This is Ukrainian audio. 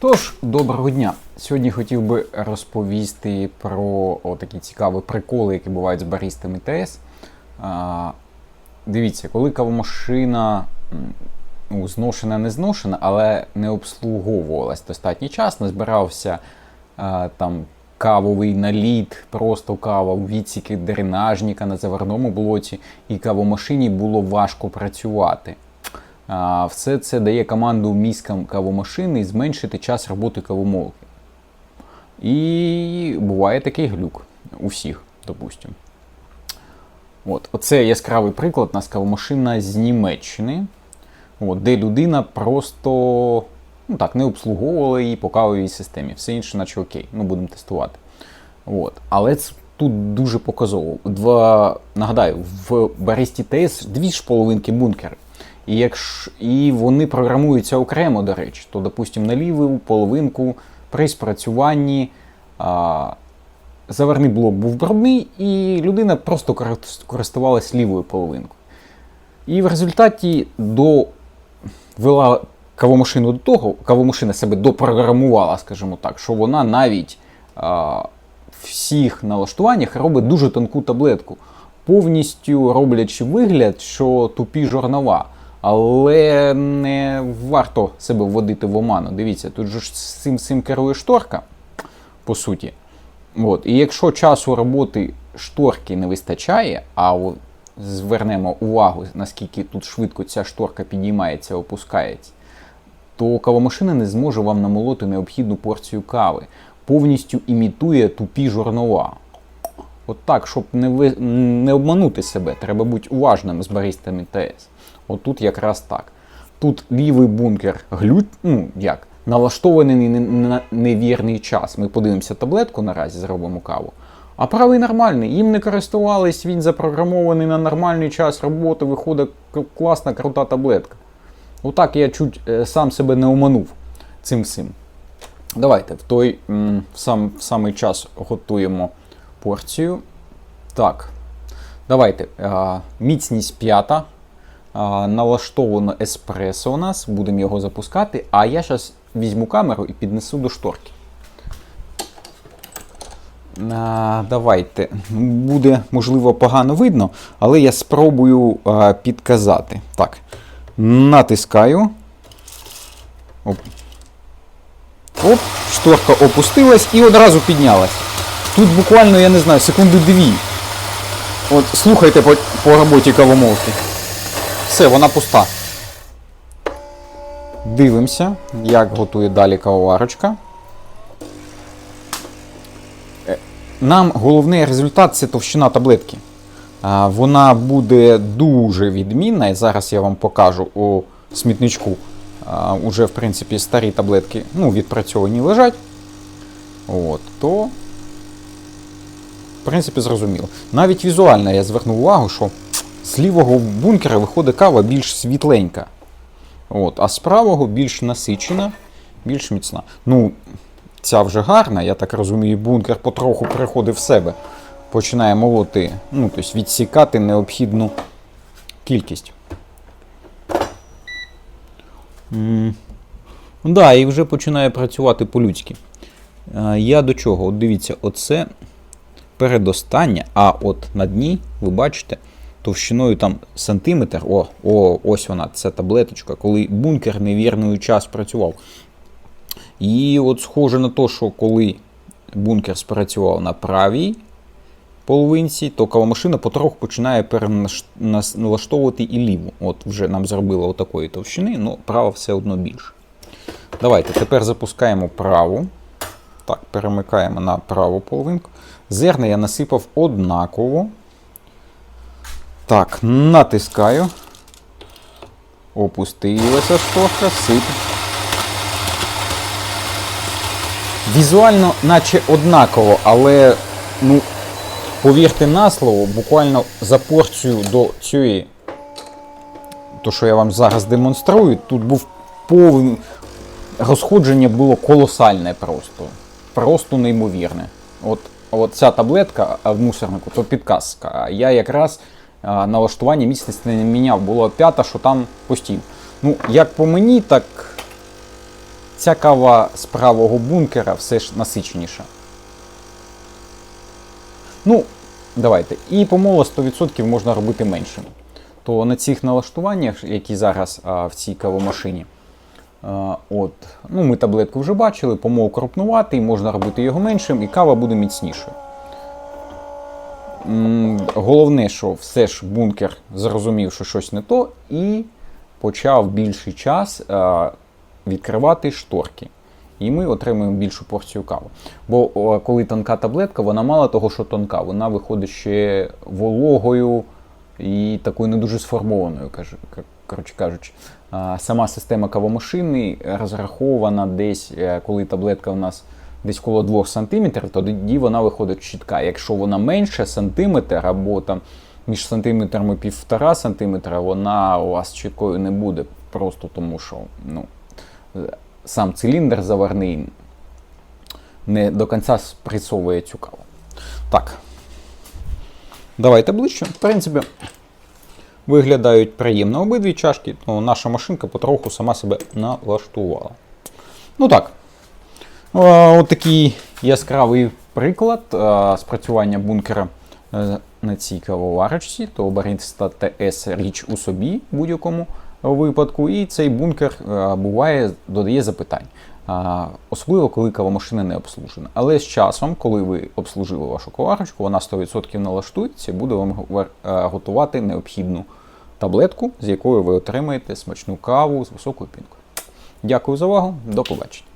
Тож, доброго дня! Сьогодні хотів би розповісти про такі цікаві приколи, які бувають з баристами ТС. А, дивіться, коли кавомашина ну, зношена, не зношена, але не обслуговувалась достатньо час, не збирався а, там кавовий наліт, просто кава у відсіки дренажника на заварному блоці, і кавомашині було важко працювати. Все це дає команду мізкам кавомашини зменшити час роботи кавомолки. І буває такий глюк у всіх, допустимо. Оце яскравий приклад у нас кавомашина з Німеччини, от, де людина просто ну так, не обслуговувала її по кавовій системі. Все інше, наче окей, ну будемо тестувати. От. Але це тут дуже показово. Два, нагадаю, в Баристі ТС дві ж половинки бункери. І якщо, і вони програмуються окремо, до речі, то, допустимо, на ліву половинку при спрацюванні а, заварний блок був брудний, і людина просто корис- користувалась лівою половинкою. І в результаті довела кавомашину до того, кавомашина себе допрограмувала, скажімо так, що вона навіть а, всіх налаштуваннях робить дуже тонку таблетку, повністю роблячи вигляд, що тупі жорнова. Але не варто себе вводити в оману. Дивіться, тут ж цим всім керує шторка, по суті. От. І якщо часу роботи шторки не вистачає, а от звернемо увагу, наскільки тут швидко ця шторка підіймається, опускається, то кавомашина не зможе вам намолоти необхідну порцію кави. Повністю імітує тупі жорнова. От так, щоб не, ви, не обманути себе, треба бути уважним з баристами ТС. От тут якраз так. Тут лівий бункер глють, ну як, налаштований на невірний час. Ми подивимося таблетку наразі, зробимо каву. А правий нормальний, їм не користувались, він запрограмований на нормальний час роботи, виходить класна, крута таблетка. Отак я чуть е, сам себе не оманув цим всім. Давайте в той в сам, самий час готуємо порцію. Так. Давайте. А, міцність п'ята. Налаштовано еспресо у нас. Будемо його запускати. А я зараз візьму камеру і піднесу до шторки. А, давайте. Буде, можливо, погано видно, але я спробую підказати. Так. Натискаю. Оп. Оп, шторка опустилась і одразу піднялась. Тут буквально, я не знаю, секунди дві. От слухайте по, по роботі кавомолки. Все, вона пуста. Дивимося, як готує далі кавоварочка. Е, Нам головний результат це товщина таблетки. Вона буде дуже відмінна, і зараз я вам покажу у смітничку. Уже, в принципі, старі таблетки ну, відпрацьовані лежать. От, то, принципі, зрозуміло. Навіть візуально я звернув увагу, що з лівого бункера виходить кава більш світленька. От, а з правого більш насичена, більш міцна. Ну, ця вже гарна, я так розумію, бункер потроху приходить в себе. Починає молоти, ну, тобто відсікати необхідну кількість. Ну да, і вже починає працювати по-людськи. Е, Я до чого? От дивіться, оце передостання, а от на дні, ви бачите, товщиною там сантиметр. О, о, ось вона, це таблеточка, коли бункер невірний час працював. І от схоже на те, що коли бункер спрацював на правій половинці, то кавомашина потроху починає переналаштовувати і ліву. От вже нам зробила отакої товщини, але права все одно більше. Давайте тепер запускаємо праву. Так, перемикаємо на праву половинку. Зерна я насипав однаково. Так, натискаю. Опустилася шторка, сип. Візуально, наче однаково, але, ну, повірте на слово, буквально за порцію до цієї, то, що я вам зараз демонструю, тут був повний. Розходження було колосальне просто. Просто неймовірне. От, от ця таблетка в мусорнику, то підказка. А Я якраз налаштування міцності не міняв. Було п'ята, що там постійно. Ну, як по мені, так ця кава з правого бункера все ж насиченіша. Ну, давайте. І помоло 100% можна робити меншим. То на цих налаштуваннях, які зараз а, в цій кавомашині, от, ну, ми таблетку вже бачили, помол крупнуватий, можна робити його меншим, і кава буде міцнішою. Головне, що все ж бункер зрозумів, що щось не то, і почав більший час відкривати шторки. І ми отримуємо більшу порцію кави. Бо коли тонка таблетка, вона мало того, що тонка, вона виходить ще вологою і такою не дуже сформованою, коротше кажучи. Сама система кавомашини розрахована десь, е, коли таблетка у нас десь коло 2 см, то тоді вона виходить чітка. Якщо вона менше сантиметр або там між сантиметром і півтора сантиметра, вона у вас чіткою не буде, просто тому що ну, сам циліндр заварний не до кінця спресовує цю каву. Так. Давайте ближче. В принципі, виглядають приємно обидві чашки, то наша машинка потроху сама себе налаштувала. Ну так. Отакий От такий яскравий приклад спрацювання бункера е, на цій кавоварочці, то Бариста ТС річ у собі будь-якому випадку. І цей бункер е, буває, додає запитань. Особливо, коли кавомашина не обслужена. Але з часом, коли ви обслужили вашу коварочку, вона 100% налаштується буде вам е, готувати необхідну таблетку, з якою ви отримаєте смачну каву з високою пінкою. Дякую за увагу, до побачення.